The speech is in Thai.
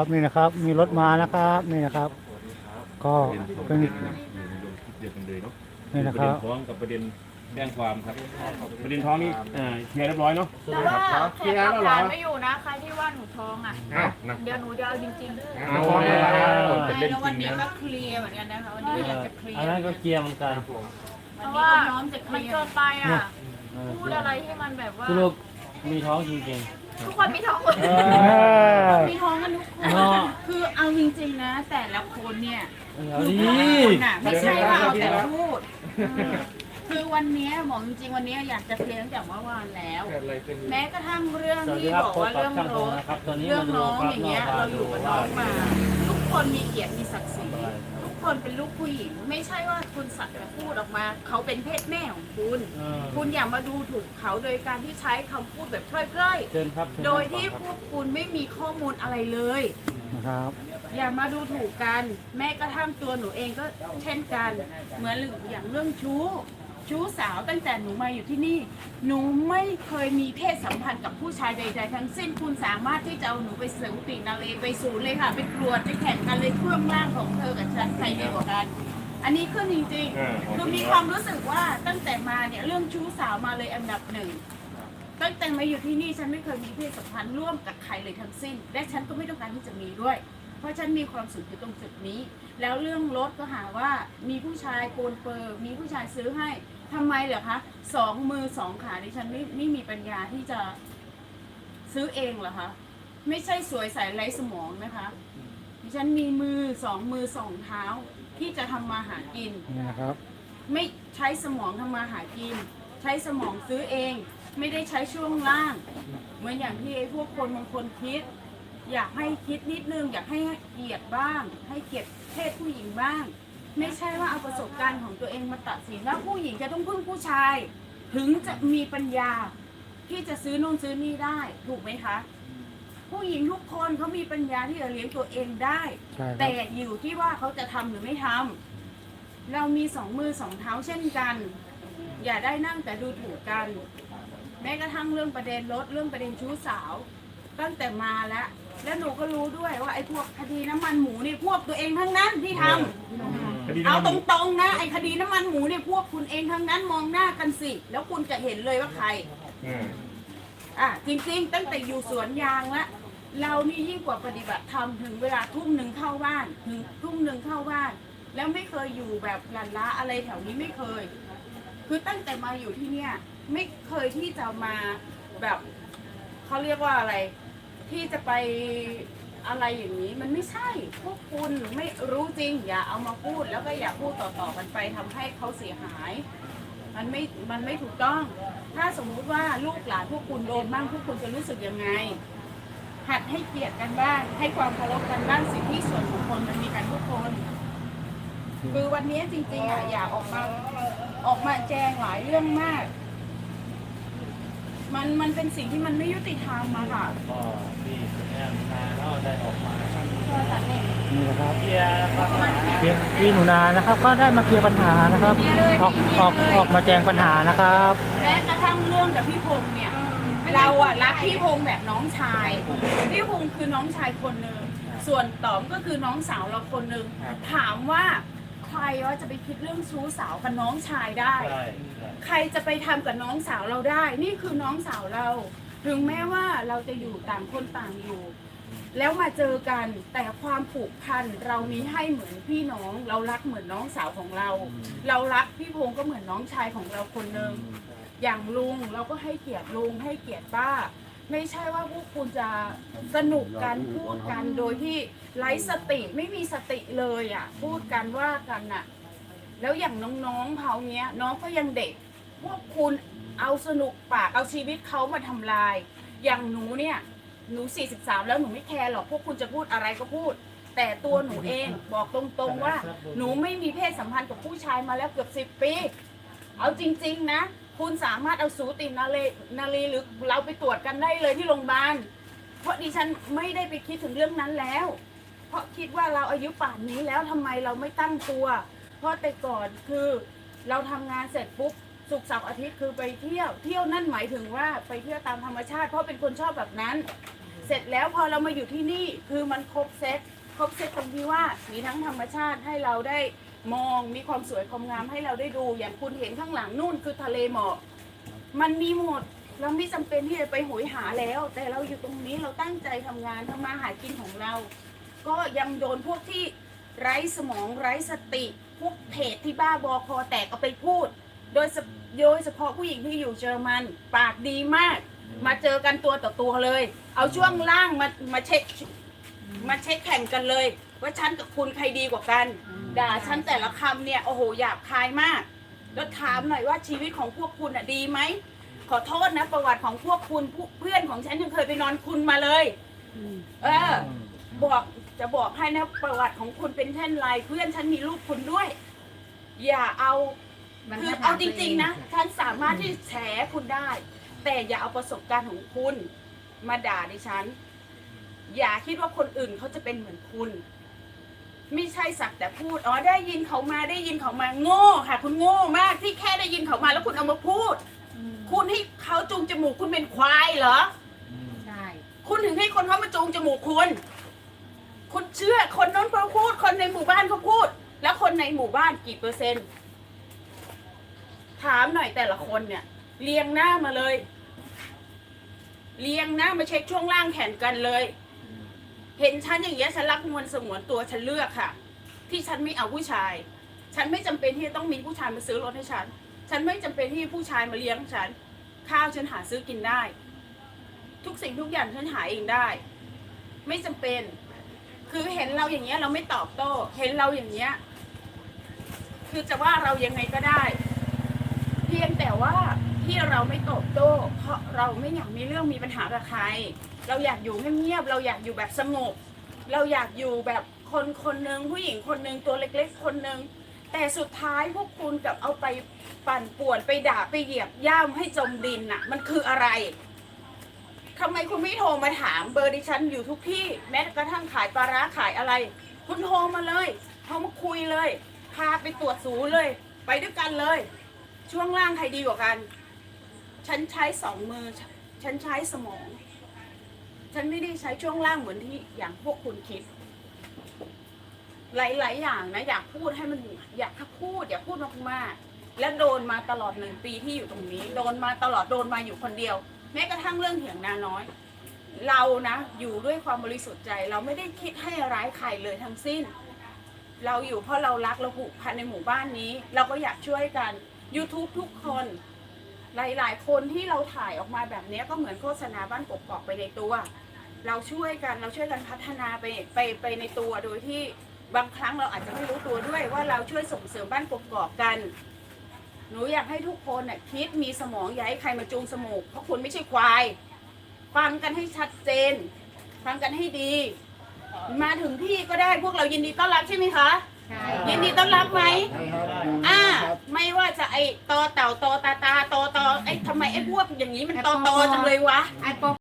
ครับนี่นะครับมีรถมานะครับนี่นะครับ ก็เป็นเดียวกันเลยเนาะนี่นะปคระรัเด็บนท้องกับประเด็นแจ้งความครับ ประเด็นท้องนี่เอ่อเคลียร์เรียบร้อยเนาะ แต่ว่าแขกรับงานไม่อยู่นะใครที่ว่าหนูท้องอะ อ้าวนะ เดี๋ยวหนูจะเอาจริงๆเอาแล้วจะเล่นแล้วจวัรินงนี้นะก็เคลียร์เหมือนกันนะคะวันนี้ก็อยากจะเคลียร์อันนั้นก็เคลียร์เหมือนกันเพราะว่ามันเกินไปอะ พูดอะไรที่มันแบบว่าสรุปมีท้องจริง ทุกคนมีท้องหมดๆเอเอออมีท้องกันทุกคนเนาะคือเอาจริงๆนะ แต่ละคนเนี่ยเอาดีคนน่ะไม่ใช่ว่าเอาแต่พูดคือวันเนี้ยบอกจริงๆวันเนี้ยอยากจะเคลียร์ตั้งแต่เมื่อวานแล้ว แม้กระทั่งเรื่องสวัสดีที่ครับบอกพบว่ากับเรื่องช่างรพงถนะครับตอนนี้เรื่อมางดูน้องครับอย่างนอเงี้ยพาเราอดูยู่กับน้ว่าองมาทุก คนมีเกียรติมีศักดิ์ศรีทุกคนเป็นลูกผู้หญิง ไม่ใช่ว่าคุณสักแต่พูดออกมา เขาเป็นเพศแม่ของคุณ เออ คุณอย่ามาดูถูกเขาโดยการที่ใช้คำพูดแบบพร่อยเชิญครับเชิญๆโดยที่พวกคุณไม่มีข้อมูลอะไรเลย นะครับ อย่ามาดูถูกกัน แม้กระทั่งตัวหนูเองก็เช่นกัน เหมือนอย่างเรื่องชู้ ชู้สาวตั้งแต่หนูมาอยู่ที่นี่ หนูไม่เคยมีเพศสัมพันธ์กับผู้ชายใด ๆ ทั้งสิ้นคุณสามารถที่จะเอาหนูไปเสริมปีนาเลไปศูนย์เลยค่ะไปตรวจไปแข่งกันเลยเครื่องร่างของเธอกับฉันใครดีกว่ากัน อันนี้ขึ้นจริงเออๆคือมีความรู้สึกว่าตั้งแต่มาเนี่ยเรื่องชู้สาวมาเลยอันดับหนึ่ง ตั้งแต่มาอยู่ที่นี่ฉันไม่เคยมีเพศสัมพันธ์ร่วมกับใครเลยทั้งสิ้น และฉันก็ไม่ต้องการที่จะมีด้วย เพราะฉันมีความสุขอยู่ตรงจุดนี้ แล้วเรื่องรถก็หาว่ามีผู้ชายโกนเปอร์มีผู้ชายซื้อให้ทำไมเหรอคะสองมือสองขาดิฉันไม่ไม่มีปัญญาที่จะซื้อเองเหรอคะไม่ใช่สวยใสไร้สมองนะคะดิฉันมีมือสองมือสองเท้าที่จะทำมาหากิน นี่นะครับ ไม่ใช้สมองทำมาหากิน ใช้สมองซื้อเอง ไม่ได้ใช้ช่วงล่าง เหมือนอย่างที่ไอ้พวกคนบางคนคิด อยากให้คิดนิดนึง อยากให้เกียรติบ้าง ให้เกียรติเพศผู้หญิงบ้าง ไม่ใช่ว่าเอาประสบการณ์ของตัวเองมาตัดสินว่าผู้หญิงจะต้องพึ่งผู้ชาย ถึงจะมีปัญญา ที่จะซื้อนู่นซื้อนี่ได้ ถูกไหมคะ ผู้หญิงทุกคนเขามีปัญญาที่จะเลี้ยงตัวเองได้ ใช่ครัแต่บอยู่ที่ว่าเขาจะทำหรือไม่ทำเรามีสองมือสองเท้าเช่นกัน อย่าได้นั่งแต่ดูถูกกัน แม้กระทั่งเรื่องประเด็นรถเรื่องประเด็นชู้สาว ตั้งแต่มาแล้ว แล้วหนูก็รู้ด้วยว่าไอ้พวกคดีน้ำมันหมูนี่พวกตัวเองทั้งนั้นที่ทำคดีเอาน้ำตมันรงๆนะไอ้คดีน้ำมันหมูเนี่ยพวกคุณเองทั้งนั้นมองหน้ากันสิ แล้วคุณจะเห็นเลยว่าใครเอออะจริงๆ ตั้งแต่อยู่สวนยางละเรานี่ยิ่งกว่าปฏิบัติธรรมถึงเวลาทุ่มหนึ่งเข้าบ้านถึงทุ่มหนึ่งเข้าบ้าน แล้วไม่เคยอยู่แบบหลันล้าอะไรแถวนี้ไม่เคย คือตั้งแต่มาอยู่ที่เนี่ย ไม่เคยที่จะมาแบบเขาเรียกว่าอะไร ที่จะไปอะไรอย่างนี้มันไม่ใช่ พวกคุณไม่รู้จริง อย่าเอามาพูดแล้วก็อย่าพูดต่อๆกันไปทำให้เขาเสียหาย มันไม่ มันไม่ถูกต้อง ถ้าสมมุติว่าลูกหลานพวกคุณโดนบ้างพวกคุณจะรู้สึกยังไง หัดให้เกียรติกันบ้าง ให้ความเคารพกันบ้างสิทธิส่วนบุคคลมันมีกันทุกคน คือวันนี้จริงๆอะอยากออกมาออกมาแจงหลายเรื่องมาก มันมันเป็นสิ่งที่มันไม่ยุติธรรมอะค่ะ ก็ที่แอมนาก็ได้ออกมานี่นะครับเคลียร์นะครับเพียงพี่หนูนานะครับ ก็ได้มาเคลียร์ปัญหานะครับ ออกออกออกมาแจ้งปัญหานะครับแม้กระทั่งเรื่องกับพี่พงษ์เนี่ย เราอะรักพี่พงษ์แบบน้องชาย พี่พงษ์คือน้องชายคนหนึ่งส่วนต๋อมก็คือน้องสาวเราคนหนึ่งถามว่า ใครว่าจะไปคิดเรื่องชู้สาวกับน้องชายได้ใช่ใครจะไปทำกับน้องสาวเราได้ นี่คือน้องสาวเรา ถึงแม้ว่าเราจะอยู่ต่างคนต่างอยู่ แล้วมาเจอกันแต่ความผูกพันเรามีให้เหมือนพี่น้อง เรารักเหมือนน้องสาวของเรา เรารักพี่พงษ์ก็เหมือนน้องชายของเราคนหนึ่ง อย่างลุงเราก็ให้เกียรติลุงให้เกียรติป้า ไม่ใช่ว่าพวกคุณจะสนุกกันพูดกันโดยที่ไร้สติไม่มีสติเลยอะ พูดกันว่ากันน่ะ แล้วอย่างน้องๆเขาเนี้ย น้องก็ยังเด็ก พวกคุณเอาสนุกปากเอาชีวิตเขามาทำลาย อย่างหนูเนี่ยหนู 43 แล้วหนูไม่แคร์หรอกพวกคุณจะพูดอะไรก็พูด แต่ตัวหนูเองบอกตรงๆว่า หนูไม่มีเพศสัมพันธ์กับผู้ชายมาแล้วเกือบ 10 ปี เอาจริง ๆ นะ คุณสามารถเอาสูตินาเลนาลีหรือเราไปตรวจกันได้เลยที่โรงพยาบาล เพราะดิฉันไม่ได้ไปคิดถึงเรื่องนั้นแล้ว เพราะคิดว่าเราอายุป่านนี้แล้วทำไมเราไม่ตั้งตัว เพราะแต่ก่อนคือเราทำงานเสร็จปุ๊บสุกร์เสาร์อาทิตย์คือไปเที่ยว เที่ยวนั่นหมายถึงว่าไปเที่ยวตามธรรมชาติ เพราะเป็นคนชอบแบบนั้น เสร็จแล้วพอเรามาอยู่ที่นี่คือมันครบเซตครบเซตตรงที่ว่ามีทั้งธรรมชาติให้เราได้ มองมีความสวยความงามให้เราได้ดู อย่างคุณเห็นข้างหลังนู่นคือทะเลหมอกมันมีหมดเราไม่จำเป็นที่จะไปโหยหาแล้ว แต่เราอยู่ตรงนี้เราตั้งใจทำงานทำมาหากินของเรา ก็ยังโดนพวกที่ไร้สมองไร้สติ พวกเพจที่บ้าบอคอแตกก็ไปพูด โดยโดยเฉพาะผู้หญิงที่อยู่เยอรมันปากดีมาก มาเจอกันตัวต่อตัวเลย เอาช่วงล่างมามาเช็คมาเช็คแข่งกันเลย ว่าฉันกับคุณใครดีกว่ากัน ด่าฉันแต่ละคำเนี่ยโอ้โหหยาบคายมาก แล้วถามหน่อยว่าชีวิตของพวกคุณอะดีไหมขอโทษนะประวัติของพวกคุณผู้เพื่อนของฉันยังเคยไปนอนคุณมาเลยเออ บอกจะบอกให้นะประวัติของคุณเป็นเช่นไรเพื่อนฉันมีรูปคุณด้วย อย่าเอาคือเอาจริง ๆ นะฉันสามารถที่แฉคุณได้ แต่อย่าเอาประสบการณ์ของคุณ มาด่าดิฉัน อย่าคิดว่าคนอื่นเขาจะเป็นเหมือนคุณ ไม่ใช่สักแต่พูด อ๋อได้ยินเขามาได้ยินเขามาโง่ค่ะ คุณโง่มากที่แค่ได้ยินเขามาแล้วคุณเอามาพูด คุณให้เขาจูงจมูกคุณเป็นควายเหรอ ใช่ คุณถึงให้คนเขามาจูงจมูกคุณ คุณเชื่อคนนั้นเขาพูด คนในหมู่บ้านเขาพูด แล้วคนในหมู่บ้านกี่เปอร์เซ็นต์ ถามหน่อยแต่ละคนเนี่ย เรียงหน้ามาเลย เรียงหน้ามาเช็คช่วงล่างแขนกันเลย เห็นฉันอย่างเงี้ยฉันรักมวลสงวนตัวฉันเลือกค่ะ ที่ฉันไม่เอาผู้ชาย ฉันไม่จำเป็นที่จะต้องมีผู้ชายมาซื้อรถให้ฉัน ฉันไม่จำเป็นที่ผู้ชายมาเลี้ยงฉัน ข้าวฉันหาซื้อกินได้ ทุกสิ่งทุกอย่างฉันหาเองได้ ไม่จำเป็น คือเห็นเราอย่างเงี้ยเราไม่ตอบโต้ เห็นเราอย่างเงี้ย คือจะว่าเรายังไงก็ได้ เพียงแต่ว่า ที่เราไม่ตอบโต้ เพราะเราไม่อยากมีเรื่องมีปัญหากับใคร เราอยากอยู่เงียบๆเราอยากอยู่แบบสงบเราอยากอยู่แบบคนคนหนึ่งผู้หญิงคนหนึ่งตัวเล็กๆ คนหนึ่งแต่สุดท้ายพวกคุณกับเอาไปปั่นป่วนไปด่าไปเหยียบย่ำให้จมดินน่ะ มันคืออะไรทำไมคุณไม่โทรมาถามเบอร์ดิฉันอยู่ทุกที่แม้กระทั่งขายปลาร้าขายอะไร คุณโทรมาเลยโทรมาคุยเลย พาไปตรวจสูเลย ไปด้วยกันเลย ช่วงล่างใครดีกว่ากัน ฉันใช้สองมือ ฉันใช้สมอง ฉันไม่ได้ใช้ช่วงล่างเหมือนที่อย่างพวกคุณคิด หลาย ๆ อย่างนะ อยากพูดให้มันอยากพูด อยากพูดมากๆและโดนมาตลอดหนึ่งปีที่อยู่ตรงนี้ โดนมาตลอดโดนมาอยู่คนเดียว แม้กระทั่งเรื่องเถียงนาน้อย เรานะอยู่ด้วยความบริสุทธิ์ใจ เราไม่ได้คิดให้ร้ายใครเลยทั้งสิ้น เราอยู่เพราะเรารักเราผูกพันในหมู่บ้านนี้ เราก็อยากช่วยกัน YouTube ทุกคน หลาย ๆ คนที่เราถ่ายออกมาแบบนี้ก็เหมือนโฆษณาบ้านกกอกไปในตัว เราช่วยกันเราช่วยกันพัฒนาไปไปไปในตัวโดยที่บางครั้งเราอาจจะไม่รู้ตัวด้วยว่าเราช่วยส่งเสริมบ้านกกอกกัน หนูอยากให้ทุกคนน่ะคิดมีสมองอย่าให้ใครมาจูงสมูกเพราะคุณไม่ใช่ควายฟังกันให้ชัดเจนฟังกันให้ดี มาถึงที่ก็ได้พวกเรายินดีต้อนรับใช่ไหมคะ ยินดีต้อนรับไหมอ่า ไม่ว่าจะไอ้ตอเต่าตอตาตาตอตอไอ้ทำไมไอ้พวกอย่างนี้มันตอตอจังเลยวะไอ้ปอ